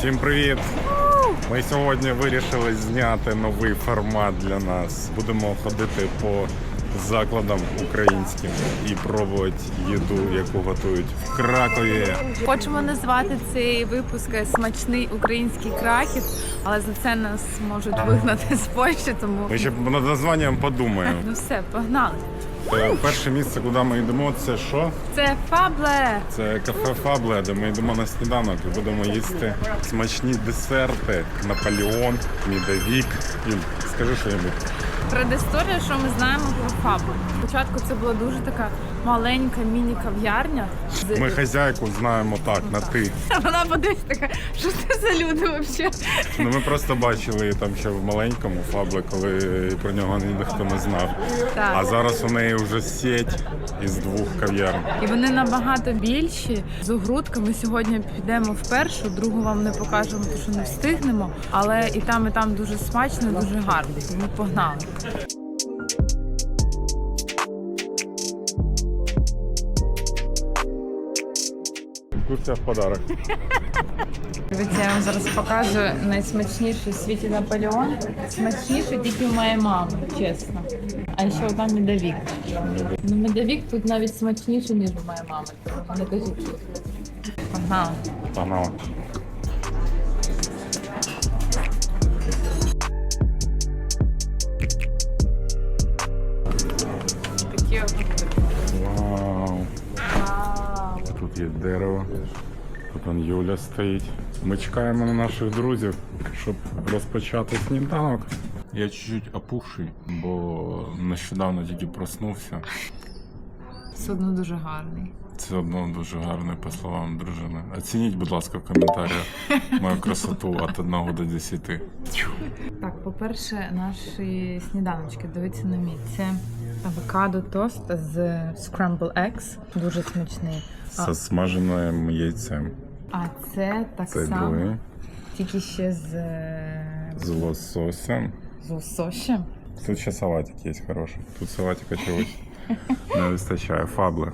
Всім привіт! Ми сьогодні вирішили зняти новий формат для нас. Будемо ходити по закладам українським і пробувати їду, яку готують в Кракові. Хочемо назвати цей випуск смачний український крахів, але за це нас можуть вигнати з Польщі, тому Ми ще над названням подумаємо. ну все, погнали. Е, Перше місце, куди ми йдемо, це що? Це фабле. Це кафе Фабле, де ми йдемо на сніданок і будемо їсти смачні десерти, Наполеон, Мідовік. Ін, скажи що-небудь. Предісторія, що ми знаємо про фаблу. Спочатку це була дуже така маленька міні-кав'ярня. Ми хазяйку знаємо так, на ти. Вона подивись така, що це за люди взагалі? Ну ми просто бачили її там ще в маленькому фабле, коли про нього ніхто не знав. Так. А зараз у неї вже сеть із двох кав'ярн. І вони набагато більші з огрудками. Сьогодні підемо в першу, другу вам не покажемо, тому що не встигнемо. Але і там, і там дуже смачно, дуже гарно. Тому погнали. Курця в подарок. Дивіться, я вам зараз покажу найсмачніший в світі Наполеон. Смачніший тільки у моєї мами, чесно. А ще там медовік. Ну, медовік тут навіть смачніший, ніж у моєї мами. Тому не кажіть. що. Погнали. Погнали. Вау. Дерево. Тут он Юля стоїть. Ми чекаємо на наших друзів, щоб розпочати сніданок. Я чуть-чуть опухший, бо нещодавно тільки проснувся. Все одно дуже гарний. Це одно дуже гарне, по словам дружини. Оцініть, будь ласка, в коментарях мою красоту від 1 до 10. Так, по-перше, наші сніданочки, дивіться на мій. Це авокадо тост з scramble eggs. Дуже смачний. З смаженим яйцем. а це так Це само, Друге. тільки ще з, е, З лососем. з лососем. Тут ще салатик є хороший. Тут салатика чогось не вистачає. Фабле.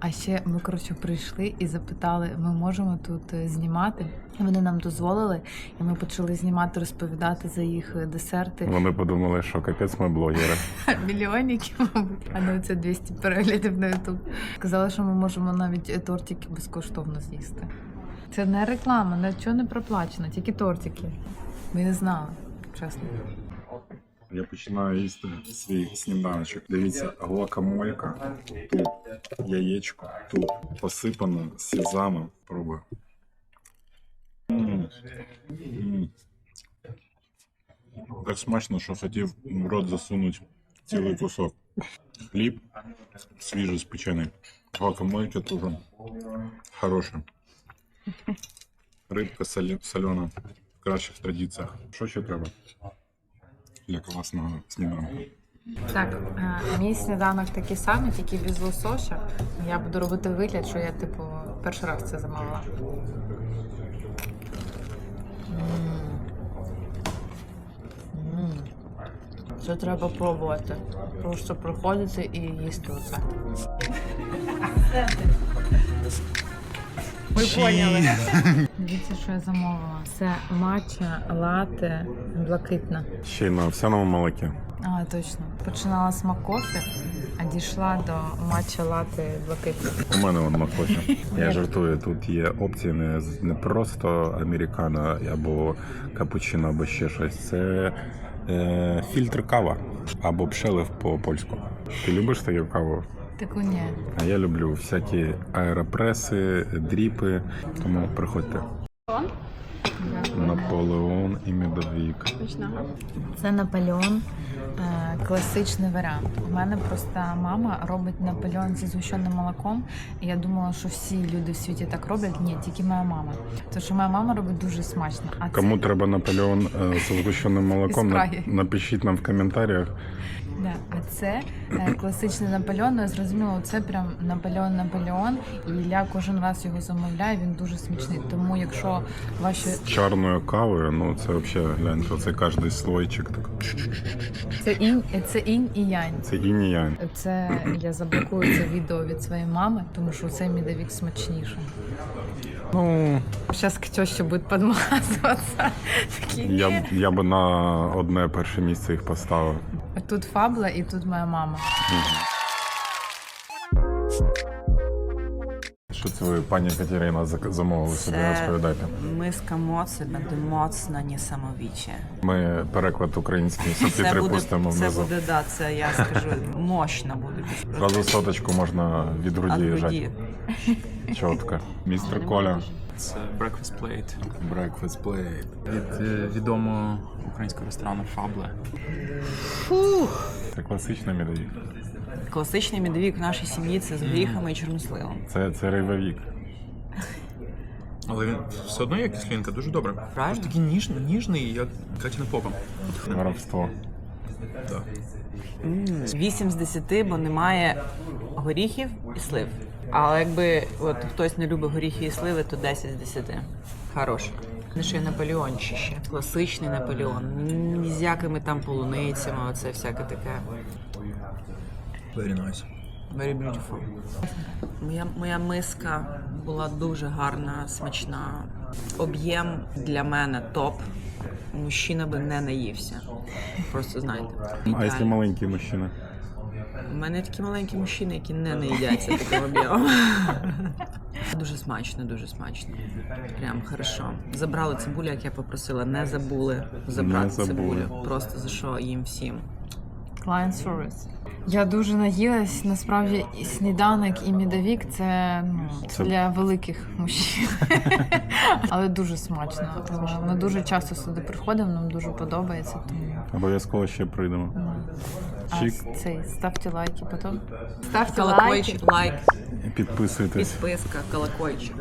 А ще ми коротше прийшли і запитали, ми можемо тут е, знімати. Вони нам дозволили, і ми почали знімати, розповідати за їх е, десерти. Вони подумали, що капець ми блогери. Мільйонників, мабуть. А не це 200 переглядів на Ютуб. Сказали, що ми можемо навіть е, тортики безкоштовно з'їсти. Це не реклама, нічого не проплачено, тільки тортики. Ми не знали, чесно. Я починаю їсти свій сніданочок. Дивіться, гуакамолька, тут яєчко, тут посипано сезамом. Пробую. Так смачно, що хотів в рот засунути цілий кусок. Хліб свіжий спечений. Гуакамолька теж хороша. Рибка солена в кращих традиціях. Що ще треба? Для класного сніданку. Так, е, мій сніданок такий самий, тільки без лосося. Я буду робити вигляд, що я, типу, перший раз це замовила. Це треба пробувати. Просто приходити і їсти оце. Ви поняли. Дивіться, що я замовила. Це матча лате блакитна. Ще й на овсяному молокі. А, точно. Починала з макофі, а дійшла до матча лати блакитна. У мене вон макофі. Я жартую, тут є опції не, не просто американо або капучино, або ще щось. Це е, фільтр кава або пшелив по польську. Ти любиш таку каву? Таку ні. А я люблю всякі аеропреси, дріпи. Тому приходьте. Наполеон і медовік. Це Наполеон, е, класичний варіант. У мене просто мама робить Наполеон зі згущеним молоком. І я думала, що всі люди в світі так роблять. Ні, тільки моя мама. Тому що моя мама робить дуже смачно. А Кому це... треба Наполеон е, з згущеним молоком, напишіть нам в коментарях. Да, а це е, класичний Наполеон. Ну, я зрозуміла, це прям Наполеон Наполеон. І Ілля кожен раз його замовляє. Він дуже смачний. Тому якщо ваші З чорною кавою, ну це взагалі гляньте, це кожний слойчик. Так. це інь, це інь і янь. Це інь і янь. Це я заблокую це відео від своєї мами, тому що цей медовик смачніший. Ну, Зараз к тещі буде підмазуватися. Я, б- я би на одне перше місце їх поставив. Тут Фабла і тут моя мама. Що це ви, пані Катерина, замовили собі, розповідайте. миска моци буде моцна, несамовіче. Ми переклад український субтитри пустимо це буде, да, це я скажу, мощно буде. Зразу соточку можна від груді жати. Чітко. Містер Коля. Це Breakfast Plate Breakfast plate. від е, відомого українського ресторану Фабле. Це класичний медовик. Класичний медовік в нашій сім'ї це з горіхами і чорносливом. Це, це рейвовік. Але він все одно як кислинка, дуже добре. Правильно? Такий ніжний, ніжний, як Катіна попа. Воровство. Так. 8 з 10, бо немає горіхів і слив. Але якби от хтось не любить горіхи і сливи, то 10 з 10. Хорош. Не ще й наполеончище. Класичний Наполеон. Ні з якими там полуницями, оце всяке таке. Very nice. Very beautiful. Моя, моя миска була дуже гарна, смачна. Об'єм для мене топ. Мужчина би не наївся. Просто знаєте. А якщо маленький мужчина? У мене такі маленькі мужчини, які не наїдяться таким об'ємом. Дуже смачно, дуже смачно. Прям хорошо. Забрали цибулю, як я попросила. Не забули забрати Не забули. цибулю. Просто за що їм всім. Client service. Я дуже наїлась. Насправді і сніданок і медовік це, ну, це Це- для великих мужчин. Але дуже смачно. Ми дуже часто сюди приходимо, нам дуже подобається. Тому Обов'язково ще прийдемо. А Чик. цей ставте лайки потім. Ставте лайки. Колокольчик, лайк, Підписуйтесь. підписка, колокольчик.